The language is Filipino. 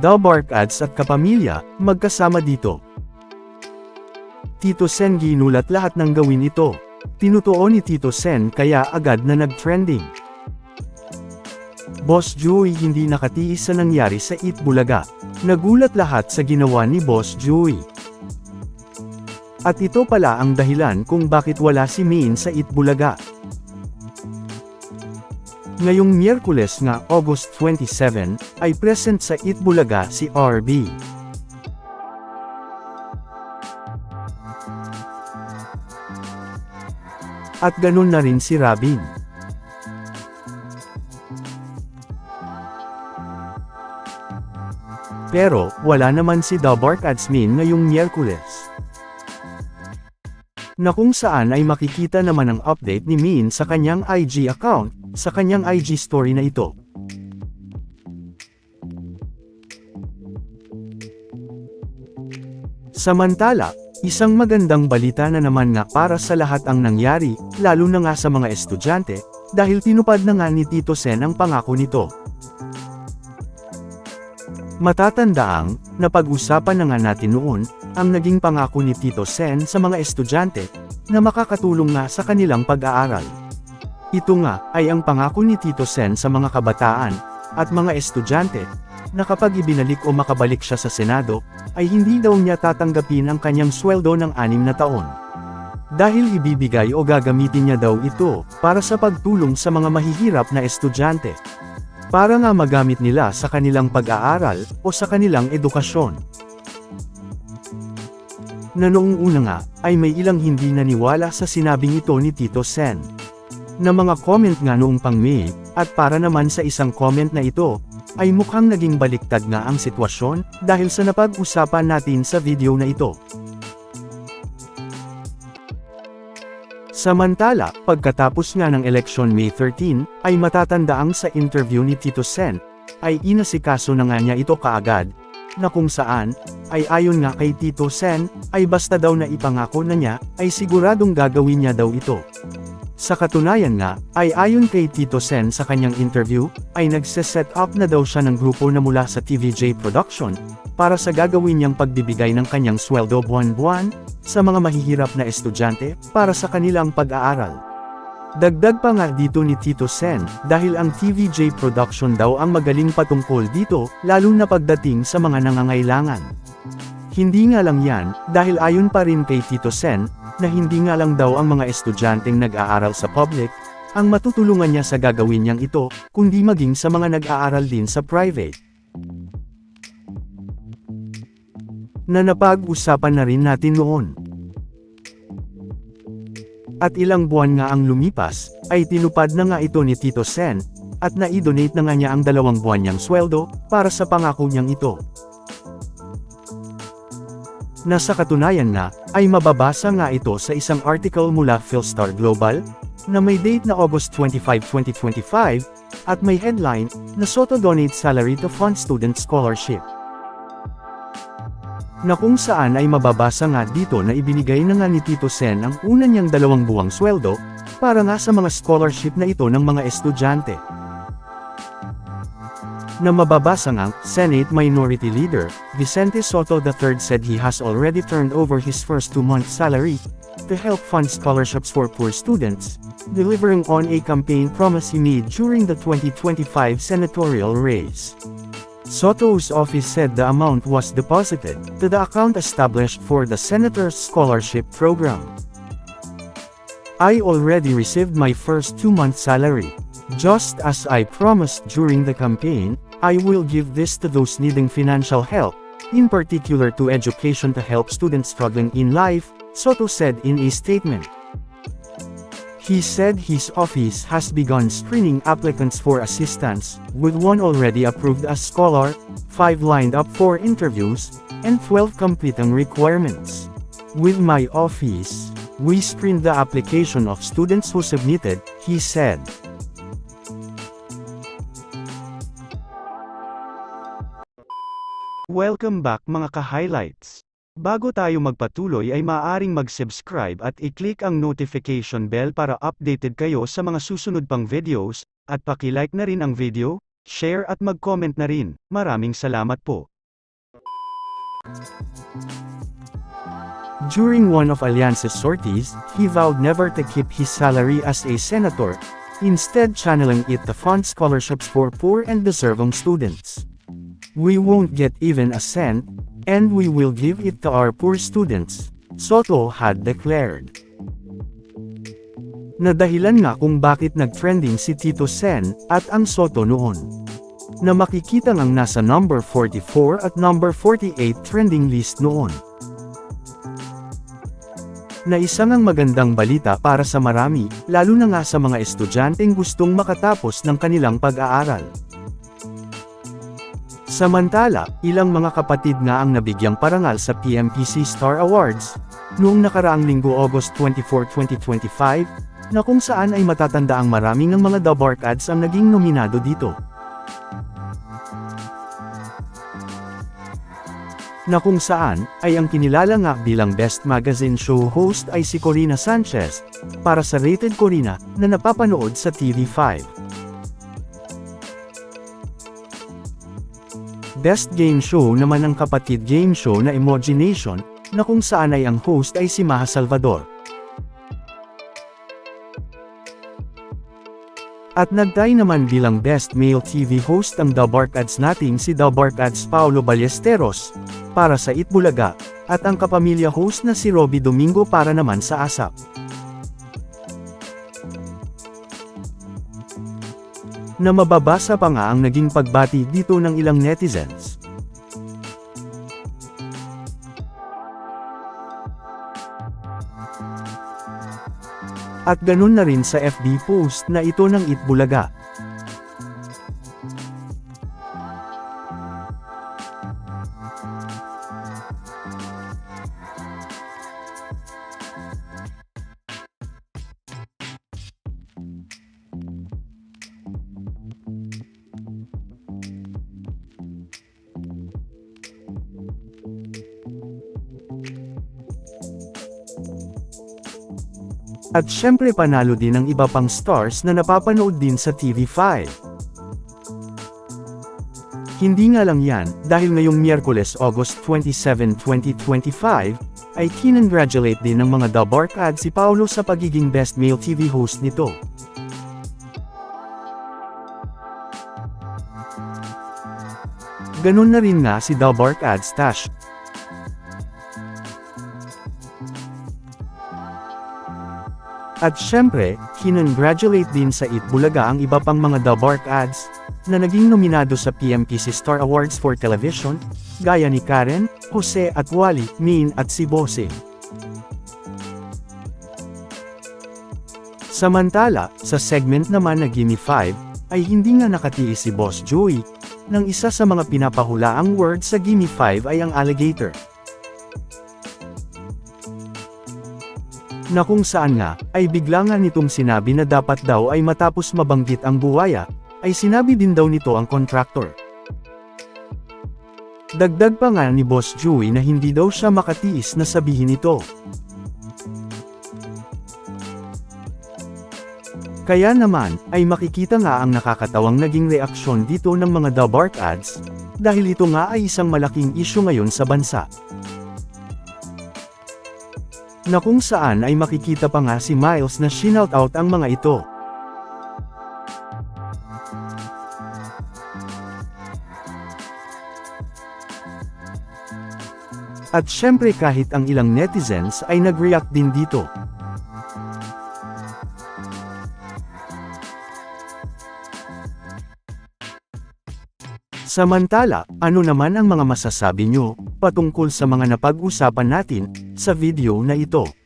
Dalbark Ads at kapamilya, magkasama dito. Tito Sen ginulat lahat ng gawin ito. Tinutuo ni Tito Sen kaya agad na nag-trending. Boss Joey hindi nakatiis sa nangyari sa Eat Bulaga. Nagulat lahat sa ginawa ni Boss Joey. At ito pala ang dahilan kung bakit wala si Min sa Eat Bulaga. Ngayong Miyerkules nga August 27, ay present sa Eat Bulaga si RB. At ganun na rin si Robin. Pero, wala naman si Dabark Adsmin ngayong Miyerkules. Na kung saan ay makikita naman ang update ni Min sa kanyang IG account, sa kanyang IG story na ito. Samantala, isang magandang balita na naman nga para sa lahat ang nangyari, lalo na nga sa mga estudyante, dahil tinupad na nga ni Tito Sen ang pangako nito. Matatandaang, napag-usapan na nga natin noon, ang naging pangako ni Tito Sen sa mga estudyante, na makakatulong nga sa kanilang pag-aaral. Ito nga, ay ang pangako ni Tito Sen sa mga kabataan, at mga estudyante, na kapag ibinalik o makabalik siya sa Senado, ay hindi daw niya tatanggapin ang kanyang sweldo ng anim na taon. Dahil ibibigay o gagamitin niya daw ito, para sa pagtulong sa mga mahihirap na estudyante. Para nga magamit nila sa kanilang pag-aaral, o sa kanilang edukasyon. Na noong una nga, ay may ilang hindi naniwala sa sinabing ito ni Tito Sen. Na mga comment nga noong pang May, at para naman sa isang comment na ito, ay mukhang naging baliktad nga ang sitwasyon, dahil sa napag-usapan natin sa video na ito. Samantala, pagkatapos nga ng eleksyon May 13, ay matatandaang sa interview ni Tito Sen, ay inasikaso na nga niya ito kaagad, na kung saan, ay ayon nga kay Tito Sen, ay basta daw na ipangako na niya, ay siguradong gagawin niya daw ito. Sa katunayan nga, ay ayon kay Tito Sen sa kanyang interview, ay nagse-set up na daw siya ng grupo na mula sa TVJ Production, para sa gagawin niyang pagbibigay ng kanyang sweldo buwan-buwan, sa mga mahihirap na estudyante, para sa kanilang pag-aaral. Dagdag pa nga dito ni Tito Sen, dahil ang TVJ Production daw ang magaling patungkol dito, lalo na pagdating sa mga nangangailangan. Hindi nga lang yan, dahil ayon pa rin kay Tito Sen, na hindi nga lang daw ang mga estudyanteng nag-aaral sa public, ang matutulungan niya sa gagawin niyang ito, kundi maging sa mga nag-aaral din sa private. Na napag-usapan na rin natin noon. At ilang buwan nga ang lumipas, ay tinupad na nga ito ni Tito Sen, at na-donate na nga niya ang dalawang buwan niyang sweldo, para sa pangako niyang ito. Na sa katunayan nga, ay mababasa nga ito sa isang article mula Philstar Global, na may date na August 25, 2025, at may headline, na Soto donates salary to fund student scholarship. Na kung saan ay mababasa nga dito na ibinigay na nga ni Tito Sen ang una niyang dalawang buwang sweldo, para nga sa mga scholarship na ito ng mga estudyante na mababasa nga, Senate Minority Leader, Vicente Soto III said he has already turned over his first two-month salary to help fund scholarships for poor students, delivering on a campaign promise he made during the 2025 senatorial race. Soto's office said the amount was deposited to the account established for the senator's scholarship program. I already received my first two-month salary. Just as I promised during the campaign, I will give this to those needing financial help, in particular to education to help students struggling in life, Soto said in a statement. He said his office has begun screening applicants for assistance, with one already approved as scholar, five lined up for interviews, and 12 completing requirements. With my office, we screened the application of students who submitted, he said. Welcome back mga ka-highlights. Bago tayo magpatuloy ay maaaring mag-subscribe at i-click ang notification bell para updated kayo sa mga susunod pang videos, at paki-like na rin ang video, share at mag-comment na rin. Maraming salamat po. During one of Alliance's sorties, he vowed never to keep his salary as a senator, instead channeling it to fund scholarships for poor and deserving students. We won't get even a cent, and we will give it to our poor students, Soto had declared. Nadahilan nga kung bakit nag-trending si Tito Sen at ang Soto noon. Na makikita ngang nasa number 44 at number 48 trending list noon. Na isa ngang magandang balita para sa marami, lalo na nga sa mga estudyanteng gustong makatapos ng kanilang pag-aaral. Samantala, ilang mga kapatid nga ang nabigyang parangal sa PMPC Star Awards, noong nakaraang linggo August 24, 2025, na kung saan ay matatanda ang maraming ng mga The Bark ads ang naging nominado dito. Na kung saan, ay ang kinilala nga bilang Best Magazine Show host ay si Corina Sanchez, para sa Rated Corina, na napapanood sa TV5. Best Game Show naman ang kapatid game show na Emoji Nation, na kung saan ay ang host ay si Maha Salvador. At nagtay naman bilang Best Male TV host ang The Bark Ads nating si The Bark Ads Paulo Ballesteros, para sa Itbulaga, at ang kapamilya host na si Robbie Domingo para naman sa ASAP. Na mababasa pa nga ang naging pagbati dito ng ilang netizens. At ganun na rin sa FB post na ito ng Itbulaga. At syempre panalo din ang iba pang stars na napapanood din sa TV5. Hindi nga lang yan, dahil ngayong Miyerkules August 27, 2025, ay kinongratulate din ng mga The Ad si Paolo sa pagiging Best Male TV host nito. Ganun na rin nga si The Ad Stash. At syempre, kinongratulate din sa Itbulaga ang iba pang mga The Bark ads, na naging nominado sa PMPC Star Awards for Television, gaya ni Karen, Jose at Wally, Min at si Bossing. Samantala, sa segment naman na Gimme 5, ay hindi nga nakatiis si Boss Joey, nang isa sa mga pinapahulaang word sa Gimme 5 ay ang alligator. Na kung saan nga, ay bigla nitong sinabi na dapat daw ay matapos mabanggit ang buwaya, ay sinabi din daw nito ang contractor. Dagdag pa nga ni Boss Joey na hindi daw siya makatiis na sabihin ito. Kaya naman, ay makikita nga ang nakakatawang naging reaksyon dito ng mga The Bark ads, dahil ito nga ay isang malaking isyu ngayon sa bansa na kung saan ay makikita pa nga si Miles na shinout out ang mga ito. At syempre kahit ang ilang netizens ay nag-react din dito. Samantala, ano naman ang mga masasabi nyo, patungkol sa mga napag-usapan natin, sa video na ito?